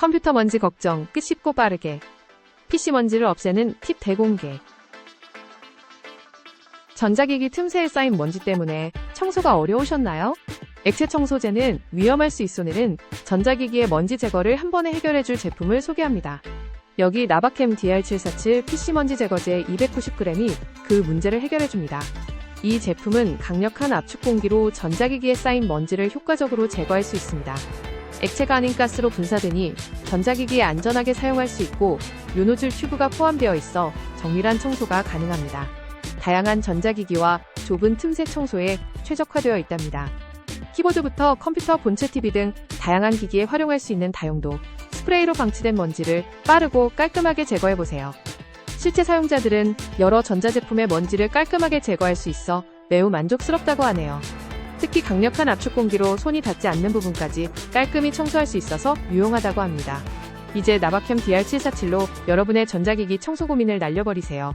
컴퓨터 먼지 걱정 끝 쉽고 빠르게. PC 먼지를 없애는 팁 대공개. 전자기기 틈새에 쌓인 먼지 때문에 청소가 어려우셨나요? 액체 청소제는 위험할 수 있소늘은 전자기기의 먼지 제거를 한 번에 해결해줄 제품을 소개합니다. 여기 나바캠 DR747 PC 먼지 제거제 290g이 그 문제를 해결해줍니다. 이 제품은 강력한 압축 공기로 전자기기에 쌓인 먼지를 효과적으로 제거할 수 있습니다. 액체가 아닌 가스로 분사되니 전자기기에 안전하게 사용할 수 있고 요노즐 튜브가 포함되어 있어 정밀한 청소가 가능합니다. 다양한 전자기기와 좁은 틈새 청소에 최적화되어 있답니다. 키보드부터 컴퓨터 본체 TV 등 다양한 기기에 활용할 수 있는 다용도 스프레이로 방치된 먼지를 빠르고 깔끔하게 제거해보세요. 실제 사용자들은 여러 전자제품의 먼지를 깔끔하게 제거할 수 있어 매우 만족스럽다고 하네요. 특히 강력한 압축 공기로 손이 닿지 않는 부분까지 깔끔히 청소할 수 있어서 유용하다고 합니다. 이제 나바캠 DR747로 여러분의 전자기기 청소 고민을 날려버리세요.